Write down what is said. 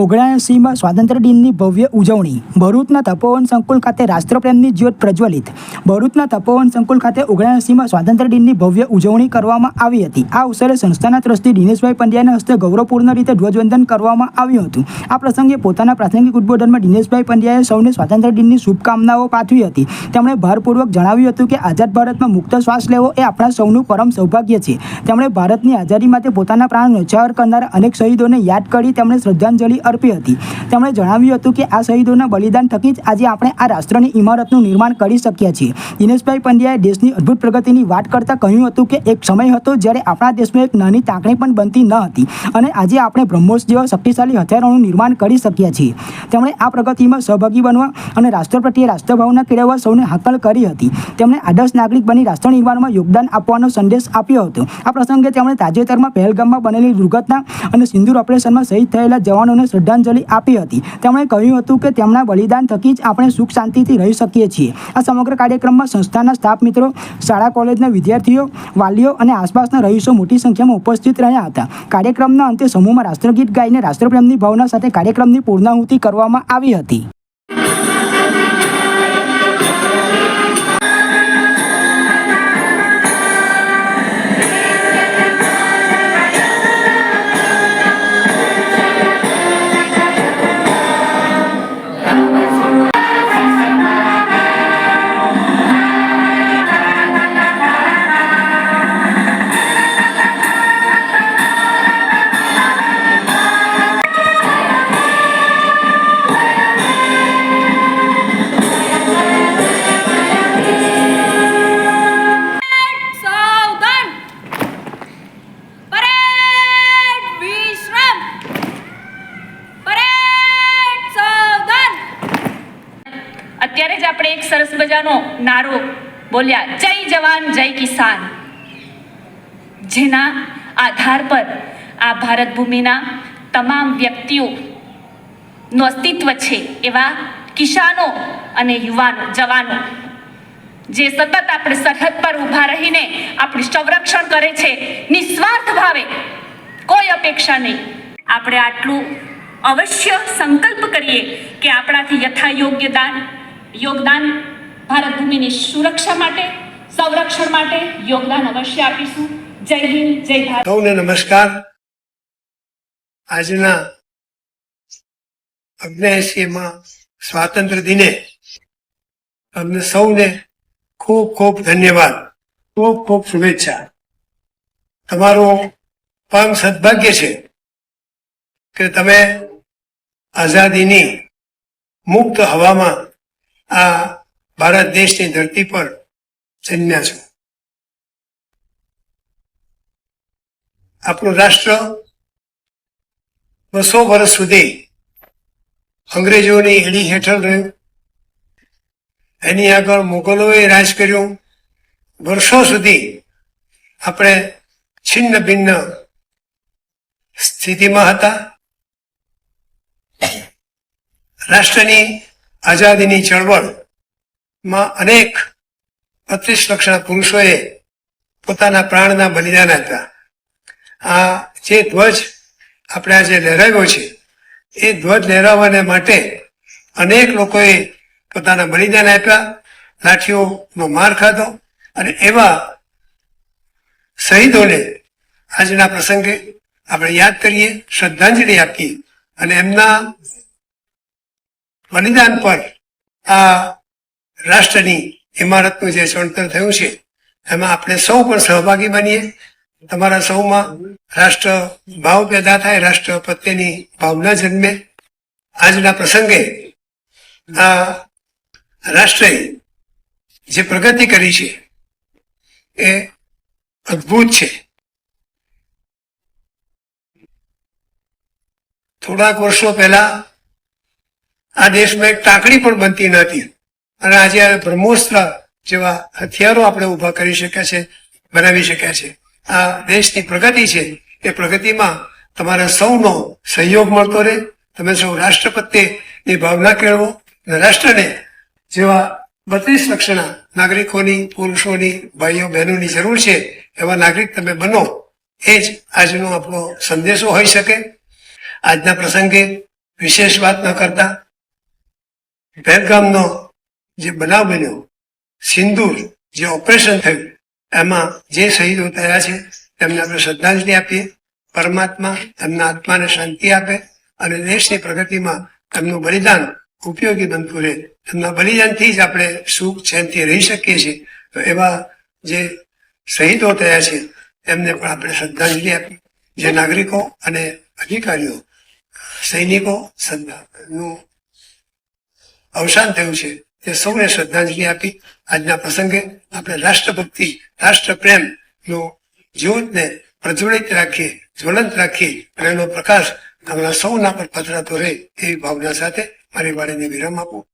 ઓગણએંસીમાં સ્વાતંત્ર્ય દિનની ભવ્ય ઉજવણી. ભરૂચના તપોવન સંકુલ ખાતે રાષ્ટ્રપ્રેમની જ્યોત પ્રજ્વલિત. ભરૂચના તપોવન સંકુલ ખાતે ઓગણસીમાં સ્વાતંત્ર્ય દિનની ભવ્ય ઉજવણી કરવામાં આવી હતી. આ અવસરે સંસ્થાના ટ્રસ્ટી દિનેશભાઈ પંડ્યાના હસ્તે ગૌરવપૂર્ણ રીતે ધ્વજવંદન કરવામાં આવ્યું હતું. આ પ્રસંગે પોતાના પ્રાસંગિક ઉદ્બોધનમાં દિનેશભાઈ પંડ્યાએ સૌને સ્વાતંત્ર્ય દિનની શુભકામનાઓ પાઠવી હતી. તેમણે ભારપૂર્વક જણાવ્યું હતું કે આઝાદ ભારતમાં મુક્ત શ્વાસ લેવો એ આપણા સૌનું પરમ સૌભાગ્ય છે. તેમણે ભારતની આઝાદી માટે પોતાના પ્રાણ ન્યોછાવર કરનારા અનેક શહીદોને યાદ કરી તેમણે શ્રદ્ધાંજલિ અર્પી હતી. તેમણે જણાવ્યું હતું કે આ શહીદોના બલિદાન થકી જ આજે આપણે આ રાષ્ટ્રની ઇમારતનું નિર્માણ કરી શક્યા છીએ. દિનેશભાઈ પંડ્યાએ દેશની અદ્ભુત પ્રગતિની વાત કરતાં કહ્યું હતું કે એક સમય હતો જ્યારે આપણા દેશમાં એક નાની ટાંકણી પણ બનતી ન હતી અને આજે આપણે બ્રહ્મોસ જેવા શક્તિશાળી હથિયારોનું નિર્માણ કરી શક્યા છીએ. તેમણે આ પ્રગતિમાં સહભાગી બનવા અને રાષ્ટ્ર પ્રત્યે રાષ્ટ્રભાવના કેળવવા સૌને હાકલ કરી હતી. તેમણે આદર્શ નાગરિક બની રાષ્ટ્ર નિર્માણમાં યોગદાન આપવાનો સંદેશ આપ્યો હતો. આ પ્રસંગે તેમણે તાજેતરમાં પહેલગામમાં બનેલી દુર્ઘટના અને સિંદૂર ઓપરેશનમાં શહીદ થયેલા જવાનોને શ્રદ્ધાંજલિ આપી હતી. તેમણે કહ્યું હતું કે તેમના બલિદાન થકી જ આપણે સુખ શાંતિથી રહી શકીએ છીએ. આ સમગ્ર કાર્યક્રમમાં સંસ્થાના સ્ટાફ મિત્રો, શાળા કોલેજના વિદ્યાર્થીઓ, વાલીઓ અને આસપાસના રહીશો મોટી સંખ્યામાં ઉપસ્થિત રહ્યા હતા. કાર્યક્રમના અંતે સમૂહમાં રાષ્ટ્રગીત ગાઈને રાષ્ટ્રપ્રેમની ભાવના સાથે કાર્યક્રમની પૂર્ણાહુતિ કરવામાં આવી હતી. અત્યારે જ આપણે એક સરસ મજાનો નારો બોલ્યા, જય જવાન, જય કિસાન. જેના આધાર પર આ ભારત ભૂમિના તમામ વ્યક્તિઓ નું અસ્તિત્વ છે એવા કિસાનો અને યુવાનો, જવાનો, જે સતત આપણે સરહદ પર ઊભા રહીને આપણું સંરક્ષણ કરે છે, નિસ્વાર્થ ભાવે કોઈ અપેક્ષા નહીં. આપણે આટલું અવશ્ય સંકલ્પ કરીએ કે આપણાથી યથા દાન યોગદાન ભારત ભૂમિની સુરક્ષા માટે, સંરક્ષણ માટે યોગદાન અવશ્ય આપીશું. જય હિન્દ, જય ભારત. સૌને નમસ્કાર. આજના અગ્નેસીમાં સ્વાતંત્ર્ય દિને તમને સૌને ખૂબ ખૂબ ધન્યવાદ, ખૂબ ખૂબ શુભેચ્છા. તમારું પરમ સદભાગ્ય છે કે તમે આઝાદીની મુક્ત હવામાં આ ભારત દેશની ધરતી પર જન્મ્યા છો. આપણું રાષ્ટ્ર બસો વર્ષ સુધી અંગ્રેજોની એડી હેઠળ રહ્યું. એની આગળ મુગલોએ રાજ કર્યું. વર્ષો સુધી આપણે છિન્ન ભિન્ન સ્થિતિમાં હતા. રાષ્ટ્રની આઝાદીની ચળવળમાં અનેક બત્રીસ લક્ષના પુરુષોએ પોતાના પ્રાણના બલિદાન આપ્યા. આ જે ધ્વજ આપણે આજે લહેરાવ્યો છે, એ ધ્વજ લહેરાવવાને માટે અનેક લોકોએ પોતાના બલિદાન આપ્યા, લાઠીઓનો માર ખાધો અને એવા શહીદોને આજના પ્રસંગે આપણે યાદ કરીએ, શ્રદ્ધાંજલિ આપીએ અને એમના બલિદાન પર આ રાષ્ટ્રની ઇમારતનું જે ચણતર થયું છે, એમાં આપણે સૌ પણ સહભાગી બનીએ. તમારા સૌમાં રાષ્ટ્ર ભાવ પેદા થાય, રાષ્ટ્ર પ્રત્યેની ભાવના જન્મે. આજના પ્રસંગે આ રાષ્ટ્રે જે પ્રગતિ કરી છે, એ અદ્ભુત છે. થોડાક વર્ષો પહેલા આ દેશમાં એક ટાંકણી પણ બનતી નહોતી. અને આજે બ્રહ્મોસ્ત્ર જેવા હથિયારો આપણે ઊભા કરી શક્યા છે, બનાવી શક્યા છે. આ દેશની પ્રગતિ છે, એ પ્રગતિમાં તમારા સૌનો સહયોગ મળતો રહે. તમે સૌ રાષ્ટ્ર પ્રત્યેની ભાવના કેળવો અને રાષ્ટ્રને જેવા બત્રીસ લક્ષના નાગરિકોની, પુરુષોની, ભાઈઓ, બહેનોની જરૂર છે, એવા નાગરિક તમે બનો, એ જ આજનો આપણો સંદેશો હોઈ શકે. આજના પ્રસંગે વિશેષ વાત ન કરતા. પહેલગામનો જે બનાવ બન્યો, સિંદૂર જે ઓપરેશન થયું, એમાં જે શહીદો થયા છે, તેમને આપણે શ્રદ્ધાંજલિ આપીએ, પરમાત્મા તેમના આત્માને શાંતિ આપે અને દેશની પ્રગતિમાં તેમનું બલિદાન ઉપયોગી બનતું રહે. તેમના બલિદાનથી જ આપણે સુખ શાંતિ રહી શકીએ છીએ. તો એવા જે શહીદો થયા છે, તેમને પણ આપણે શ્રદ્ધાંજલિ આપી જે નાગરિકો અને અધિકારીઓ, સૈનિકો નું અવસાન થયું છે. તે સૌને શ્રદ્ધાંજલિ આપી આજના પ્રસંગે આપણે રાષ્ટ્રભક્તિ, રાષ્ટ્રપ્રેમ નો જીવનને પ્રજ્વલિત રાખીએ, જ્વલંત રાખીએ. અને એનો પ્રકાશ આપણા સૌના પર પથરાતો રહે એવી ભાવના સાથે મારી વાણીને વિરામ આપું.